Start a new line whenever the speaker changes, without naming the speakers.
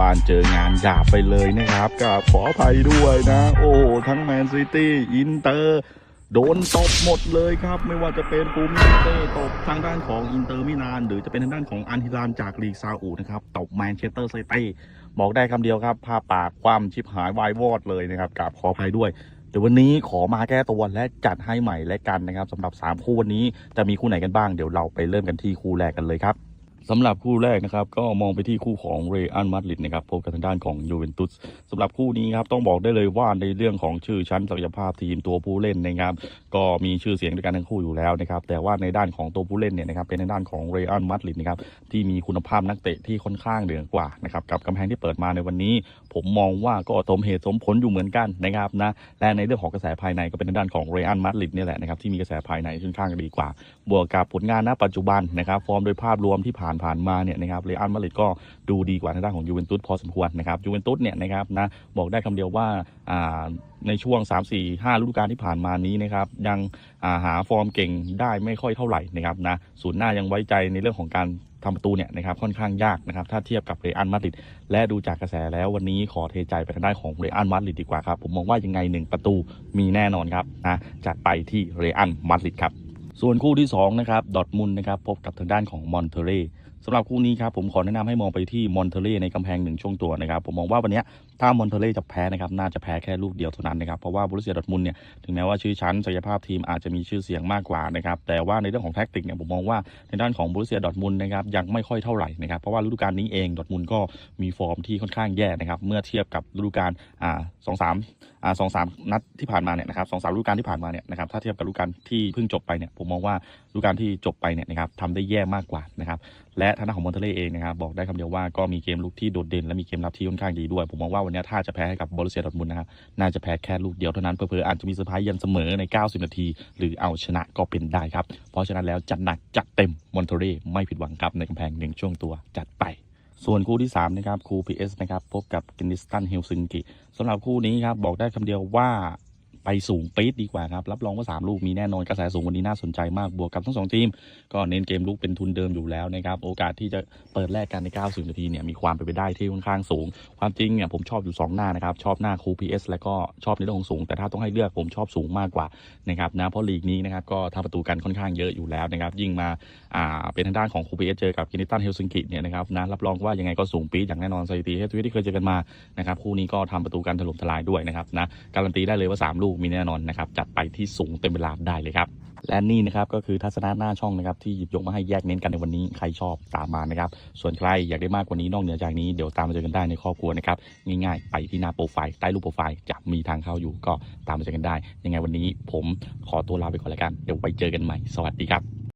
วานเจองานหยาบไปเลยนะครับกับขออภัยด้วยนะ โอ้ทั้งแมนซิตี้อินเตอร์โดนตบหมดเลยครับ ไม่ว่าจะเป็นฟูมิเตอร์ตบทางด้านของอินเตอร์มิลาน หรือจะเป็นทางด้านของอันฮิลานจากลีกซาอุนะครับตบแมนเชสเตอร์ซิตี้บอกได้คำเดียวครับภาปากความชิบหายวายวอดเลยนะครับกับขออภัยด้วยเดี๋ยววันนี้ขอมาแก้ตัวและจัดให้ใหม่และกันนะครับสำหรับ 3 คู่วันนี้จะมีคู่ไหนกันบ้างเดี๋ยวเราไปเริ่มกันที่คู่แรกกันเลยครับ สำหรับคู่แรกนะครับก็มองไปที่คู่ของเรอัลมาดริดนะครับพบกับทางด้านของยูเวนตุสสำหรับคู่นี้ครับต้องบอกได้เลยว่าในเรื่องของชื่อชั้นศักยภาพทีมตัวผู้เล่นนะครับก็มีชื่อเสียงด้วยกันทั้งคู่อยู่แล้วนะครับแต่ว่าในด้านของตัวผู้เล่นเนี่ยนะครับเป็นในด้านของเรอัลมาดริดนะครับที่มีคุณภาพนักเตะที่ค่อนข้างเหนือกว่านะครับกับกำแพงที่เปิดมาในวันนี้ ผมมองว่าก็สมเหตุสมผลอยู่เหมือนกันนะครับนะและในเรื่องของกระแสภายในก็เป็นทางด้านของเรอัลมาดริดนี่แหละนะครับที่มีกระแสภายในค่อนข้างดีกว่า บวกกับผลงานณปัจจุบันนะครับฟอร์มโดยภาพรวมที่ผ่านผ่านมาเนี่ยนะครับเรอัลมาดริดก็ดูดีกว่าทางด้านของยูเวนตุสพอสมควรนะครับยูเวนตุสเนี่ยนะครับนะบอกได้คำเดียวว่าในช่วง 3 4 5ฤดูกาลที่ผ่านมานี้นะครับยังาหาฟอร์มเก่งได้ไม่ค่อยเท่าไหร่นะครับนะศูนย์หน้ายังไว้ใจในเรื่องของการทำประตูเนี่ยนะครับค่อนข้างยากนะครับถ้าเทียบกับเรอัลมาดริดและดูจากกระแสแล้ววันนี้ขอเทใจไปทางด้านของเรอัลมาดริดดีกว่าครับผมมองว่ายังไงหนึ่งประตูมีแน่นอนครับนะจัดไปที่เรอัลมาดริดครับส่วนคู่ที่2นะครับดอทมุนนะครับพบกับทางด้านของมอนเทเร สำหรับคู่นี้ครับผมขอแนะนำให้มองไปที่มอนเทเรในกำแพงหนึ่งช่วงตัวนะครับผมมองว่าวันนี้ถ้ามอนเทเรจะแพ้นะครับน่าจะแพ้แค่ลูกเดียวเท่านั้นนะครับเพราะว่าบรูเซียดอร์ทมุนเนี่ยถึงแม้ว่าชื่อชั้นศักยภาพทีมอาจจะมีชื่อเสียงมากกว่านะครับแต่ว่าในเรื่องของแท็กติกเนี่ยผมมองว่าในด้านของบรูเซียดอร์ทมุนนะครับยังไม่ค่อยเท่าไหร่นะครับเพราะว่าฤดูกาลนี้เองดอทมุนก็มีฟอร์มที่ค่อนข้างแย่นะครับเมื่อเทียบกับฤดูกาลอ่าสองสามอ่าสองสามนัดที่ผ่านมาเนี่ยนะครับสองสามฤดูกาลที่ผ่านมาเนี่ยนะครับถ้าเทียบกับฤดูกาลที่เพิ่งจบไปเนี่ยผมมองว่าฤดูกาลที่จบไปเนี่ยนะครับทำได้แย่มากกว่านะครับและทางด้านของมอนเทเล่เองนะครับบอกได้คำเดียวว่าก็มีเกมลุกที่โดดเด่นและมีเกมรับที่ค่อนข้างดีด้วย ผมมองว่าวันนี้ถ้าจะแพ้ให้กับบอรุเซียดอร์ทมุนนะครับน่าจะแพ้แค่ลูกเดียวเท่านั้นเผลออาจจะมีเซอร์ไพรส์ยันเสมอใน 90 นาที หรือเอาชนะก็เป็นได้ครับ เพราะฉะนั้นแล้วจัดหนักจัดเต็มมอนเทเล่ไม่ผิดหวังครับในกำแพงหนึ่งช่วงตัวจัดไปส่วนคู่ที่3นะครับคู่ PS นะครับพบกับกินิสตันเฮลซิงกิสำหรับคู่นี้ครับบอกได้คำเดียวว่า ไปสูงปี๊ดดีกว่าครับ รับรองว่า 3 ลูกมีแน่นอนกระแสสูงวันนี้น่าสนใจมากบวกกับทั้ง2ทีม ก็เน้นเกมลุกเป็นทุนเดิมอยู่แล้วนะครับ โอกาสที่จะเปิดแรกกันใน 90 นาทีเนี่ยมีความเป็นไปได้ที่ค่อนข้างสูง ความจริงเนี่ยผมชอบอยู่ 2 หน้านะครับ ชอบหน้าคู PS แล้วก็ชอบในเรื่องของสูง แต่ถ้าต้องให้เลือกผมชอบสูงมากกว่านะครับนะเพราะลีกนี้นะครับก็ทำประตูกันค่อนข้างเยอะอยู่แล้วนะครับยิ่งมาอ่าเป็นทางด้านของคูปีเอสเจอกับกินิตันเฮลซิงกิเนี่ยนะครับนะรับรองว่ายังไงก็สูงปี๊ดอย่างแน่นอนสถิติเฮทวีที่เคยเจอกันมานะครับคู่นี้ก็ทำประตูกันถล่มทลายด้วยนะครับนะการันตีได้เลยว่า 3ลูกมีแน่นอนนะครับ จัดไปที่สูงเต็มเวลาได้เลยครับ และนี่นะครับก็คือทัศนะหน้าช่องนะครับที่หยิบยกมาให้แยกเน้นกันในวันนี้ใครชอบตามมานะครับ ส่วนใครอยากได้มากกว่านี้นอกเหนือจากนี้เดี๋ยวตามมาเจอกันได้ในครอบครัวนะครับง่ายๆ ไปที่หน้าโปรไฟล์ใต้รูปโปรไฟล์จะมีทางเข้าอยู่ก็ตามมาเจอกันได้ ยังไงวันนี้ผมขอตัวลาไปก่อนแล้วกัน เดี๋ยวไว้เจอกันใหม่สวัสดีครับ